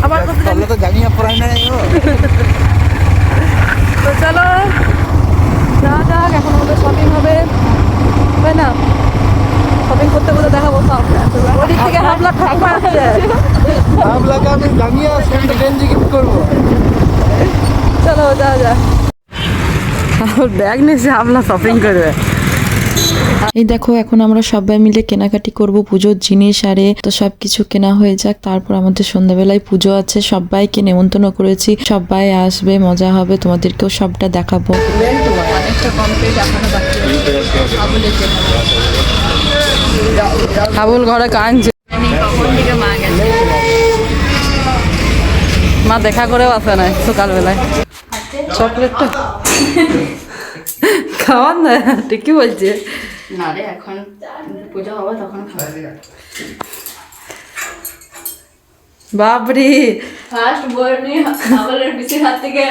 রে আবার কত তো জাঙ্গিয়া পরাই নাই ও। তো চলো যা যাক এখন আমাদের শপিং হবে। তাই না? শপিং করতে করতে দেখাবো সব। ওদিক থেকে হাফ লাখ ঠাকুমা আসছে আমি গেঞ্জি গিফট করব? চলো যা যা ব্যাগ নিয়েছে হাফলা শপিং করবে। এই দেখো, এখন আমরা সবাই মিলে কেনাকাটি করব পুজোর জিনিস, আরে তো সব কিছু কেনা হয়ে যাক। তারপর আমাদের সন্ধ্যাবেলায় পুজো আছে, সবাইকে নেমন্তন্ন করেছি। সবাই আসবে, মজা হবে, তোমাদেরকেও সবটা দেখাবো। হাবুল ঘরে কাঁদছে মা দেখা করেও আসে নাই সকালবেলায়। চকলেটটা খাওয়ান না? ঠিকই বলছে? না রে এখন পুজো হবে তখন বাবরি ফার্স্ট বই নিয়ে হাত থেকে।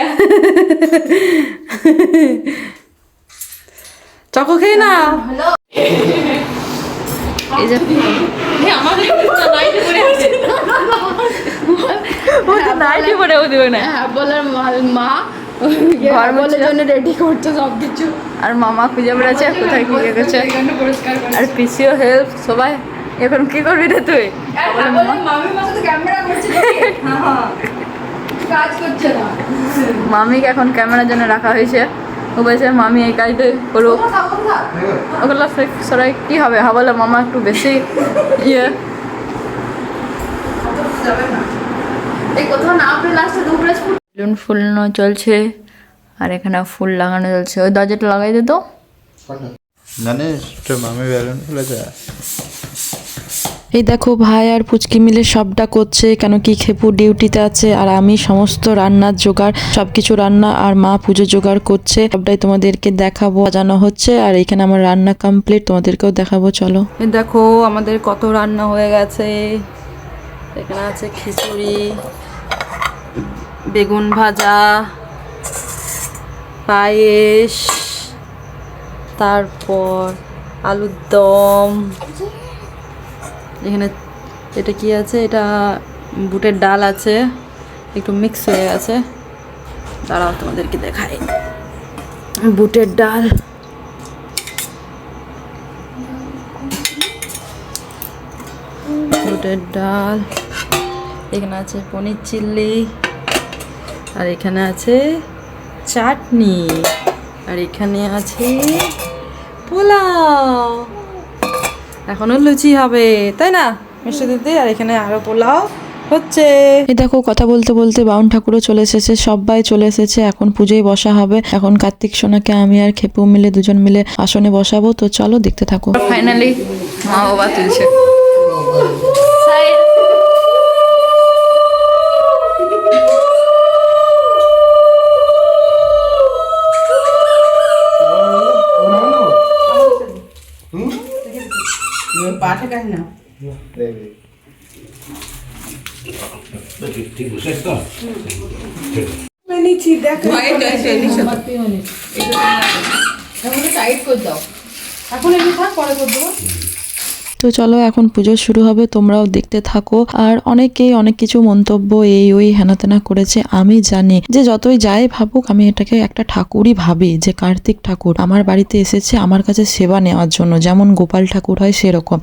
চকো খেয়ে না? এই যে আমাদের নাইটি পরে আছে। নাইটি পরেও দিবে না। হ্যাঁ বলার মা ঘর বলার জন্য রেডি করছে সব কিছু আর মামা খুঁজে বেড়াচ্ছে কোথায় কি পরিষ্কার আর পিসিও হেল্প সবাই। এখন কি করবি রে তুই? কাজ মামিকে এখন ক্যামেরার জন্য রাখা হয়েছে। ও বলছে মামি এই কাজটা করুক ওগুলো সে- সবাই কি হবে? হাবলে মামা একটু বেশি ইয়ে। বেলুন ফুলানো চলছে। আর এখানে ফুল লাগানো চলছে। ওই দরজাটা লাগাই দে তো। জানিস তোর মামি বেলুন ফুলেছে এই দেখো ভাই আর পুচকি মিলে সবটা করছে কেন কি খেপু ডিউটিতে আছে আর আমি সমস্ত রান্নার জোগাড় সবকিছু রান্না আর মা পুজো জোগাড় করছে সবটাই তোমাদেরকে দেখাবো সাজানো হচ্ছে আর এখানে আমার রান্না কমপ্লিট তোমাদেরকেও দেখাবো চলো। দেখো আমাদের কত রান্না হয়ে গেছে। এখানে আছে খিচুড়ি বেগুন ভাজা পায়েস, তারপর আলুর দম। এখানে এটা কি আছে? এটা বুটের ডাল আছে। একটু মিক্স হয়ে গেছে। দাঁড়াও, তোমাদেরকে দেখাই। বুটের ডাল। বুটের ডাল। এখানে আছে পনির চিল্লি। আর এখানে আছে চাটনি। আর এখানে আছে পোলাও। এখনও লুচি হবে তাই না? মিষ্টি দিদি? আর এখানে আরও পোলাও হচ্ছে। এই দেখো কথা বলতে বলতে বাউন ঠাকুরও চলে এসেছে সবাই চলে এসেছে এখন পুজোয় বসা হবে। এখন কার্তিক সোনাকে আমি আর খেপু মিলে দুজন মিলে আসনে বসাবো। তো চলো দেখতে থাকো। ফাইনালি মা বাবা তুলছে টাইট করে দাও। এখন এটা থাক পরে করে দেবো। তো চলো এখন পুজো শুরু হবে, তোমরাও দেখতে থাকো। আর অনেকেই অনেক কিছু মন্তব্য এই ওই হেনা তেনা করেছে, আমি জানি। যে যতই যাই ভাবুক, আমি এটাকে একটা ঠাকুরই ভাবি, যে কার্তিক ঠাকুর আমার বাড়িতে এসেছে, আমার কাছে সেবা নেওয়ার জন্য। যেমন গোপাল ঠাকুর হয় সেরকম।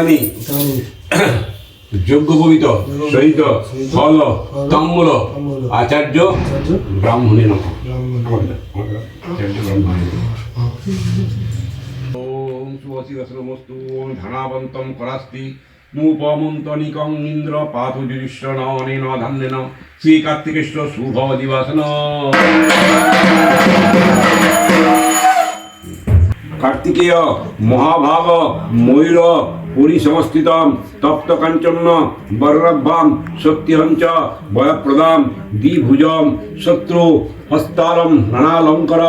এতানি যজ্ঞপবিত সহিত ফল তম্বল আচার্য ব্রাহ্মণে। নম ওম ওম ধনাবন্তম করাস্তি মুপমন্তনিকং ইন্দ্র পাতু যুধিষ্ঠনেন ধান্যেন শ্রী কার্তিকেশ্বর শুভ দিবাসন কার্তিকেয়, মহাভাগ, ময়ূর পরিসংস্থিতম তপ্তকাঞ্চন বর্ণভ্যাম শক্তিহঞ্চ বয়প্রদাম, দ্বিভুজম, শত্রু হস্তারম নানালঙ্কর,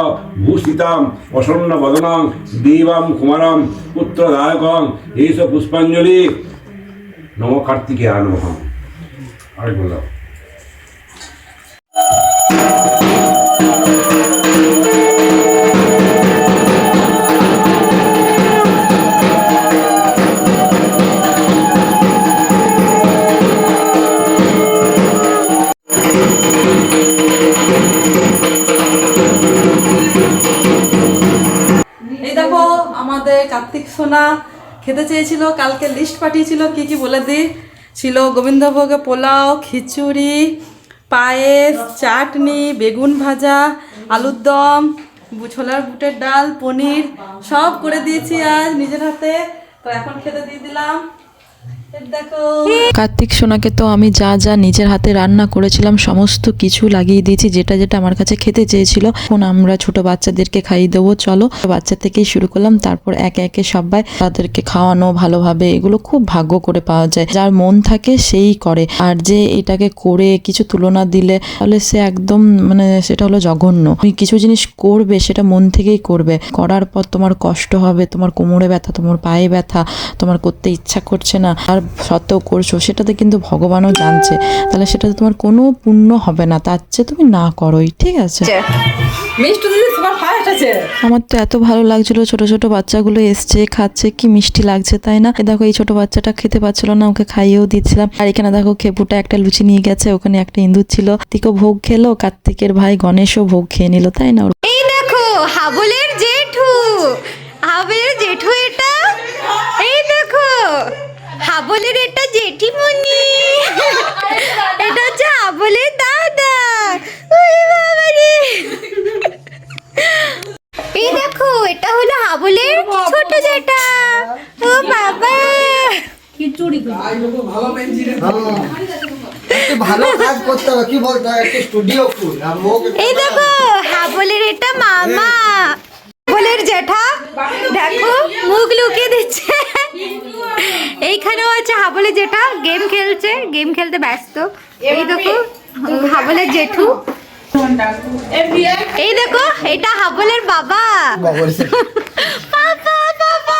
ভূষিতাম প্রসন্ন বদনং দেবাম কুমারম, পুত্রদায়কং এইস পুষ্পাঞ্জলি। নম কার্তিকেয় নমঃ। আরেক বললাম। সোনা খেতে চেয়েছিল, কালকে লিস্ট পাঠিয়েছিল, কি কি বলে দিই ছিল গোবিন্দভোগে পোলাও, খিচুড়ি, পায়েস, চাটনি, বেগুন ভাজা, আলুর দম, ছোলার বুটের ডাল, পনির, সব করে দিয়েছি আজ নিজের হাতে। তো এখন খেতে দিয়ে দিলাম। কার্তিক সোনাকে তো আমি যা যা নিজের হাতে রান্না করেছিলাম, সমস্ত কিছু লাগিয়ে দিয়েছি, যেটা যেটা আমার কাছে খেতে চেয়েছিল। এখন আমরা ছোট বাচ্চাদেরকে খাইয়ে দেবো, চলো। বাচ্চা থেকেই শুরু করলাম, তারপর একে একে সবাই তাদেরকে খাওয়ানো ভালোভাবে, এগুলো খুব ভাগ্য করে পাওয়া যায়। যার মন থাকে সেই করে। আর যে এটাকে করে কিছু তুলনা দিলে, তাহলে সে একদম মানে সেটা হলো জঘন্য। তুমি কিছু জিনিস করবে, সেটা মন থেকেই করবে। করার পর তোমার কষ্ট হবে, তোমার কোমরে ব্যথা, তোমার পায়ে ব্যথা, তোমার করতে ইচ্ছা করছে না। আর সত্ত্বেও করছ সেটাতে কিন্তু ভগবানও জানছে। তাহলে সেটাতে তোমার কোনো পুণ্য হবে না তার চেয়ে তুমি না করোই ঠিক আছে? আমার তো এত ভালো লাগছিল ছোট ছোট বাচ্চাগুলো এসছে খাচ্ছে কি মিষ্টি লাগছে তাই না? দেখো এই ছোট বাচ্চাটা খেতে পাচ্ছিল না ওকে খাইয়েও দিচ্ছিলাম। আর এখানে দেখো খেপুটা একটা লুচি নিয়ে গেছে ওখানে একটা ইঁদুর ছিল। তিকো ভোগ খেলো কার্তিকের ভাই গণেশও ভোগ খেয়ে নিল তাই না? এই দেখো হাবলের জেঠু হাবলের জেঠু এটা হাবলের এটা জেঠিমণি। এটা হচ্ছে হাবলের দাদা। ওরে বাবা রে। এই দেখো এটা হলো হাবলের ছোট জেঠা। ও বাবা। একটু ভালো কাজ করতে হবে কি বলতে হয় একটু স্টুডিও খুল এই দেখো হাবলের এটা মামা। হাবলের জেঠা দেখো মুখ লুকিয়ে দিচ্ছে। এইখানেও আছে হাবলে যেটা গেম খেলছে গেম খেলতে ব্যস্ত। এই দেখো হাবলের জেঠু। এই দেখো এটা হাবলের বাবা। বাবা বাবা।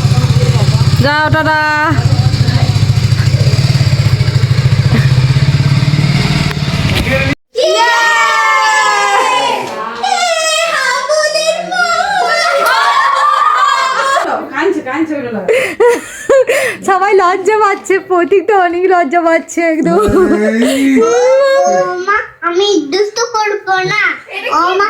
যাও টাটা। সবাই লজ্জা পাচ্ছে প্রতীক তো অনেক লজ্জা পাচ্ছে একদম। আমি দুষ্ট করব না। ও মা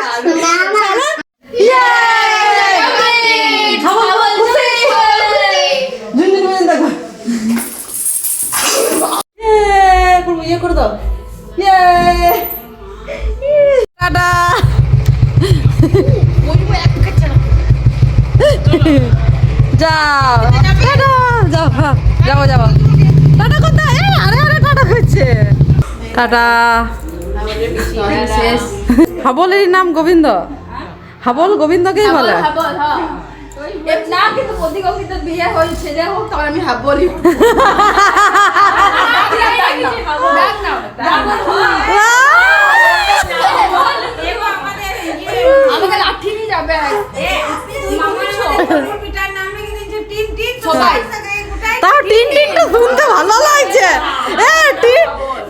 টাটা। হাবলের নাম গোবিন্দ। হাবল গোবিন্দকেই বলে। হাবল হ্যাঁ না কিন্তু কিন্তু বিয়ে হোক তখন আমি আমাকে লাঠি নিয়ে যাবে টিন টিনটা শুনতে ভালো লাগছে। এ টিন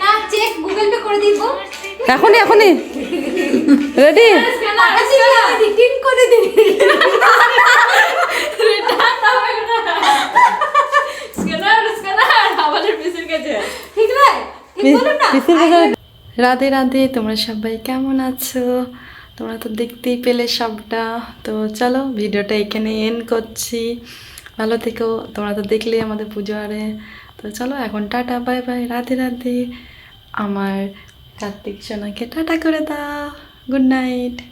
না চেক গুগল পে করে দিব। এখনই এখনই। রেডি করে রাধে রাধে তোমরা সবাই কেমন আছো? তোমরা তো দেখতেই পেলে সবটা। তো চলো ভিডিওটা এখানে এন করছি। ভালো থেকো। তোমরা তো দেখলে আমাদের পুজো আরে। তো চলো এখন tata bye bye Radhe Radhe. আমার কার্তিক সোনাকে টাটা করে দাও। Good night.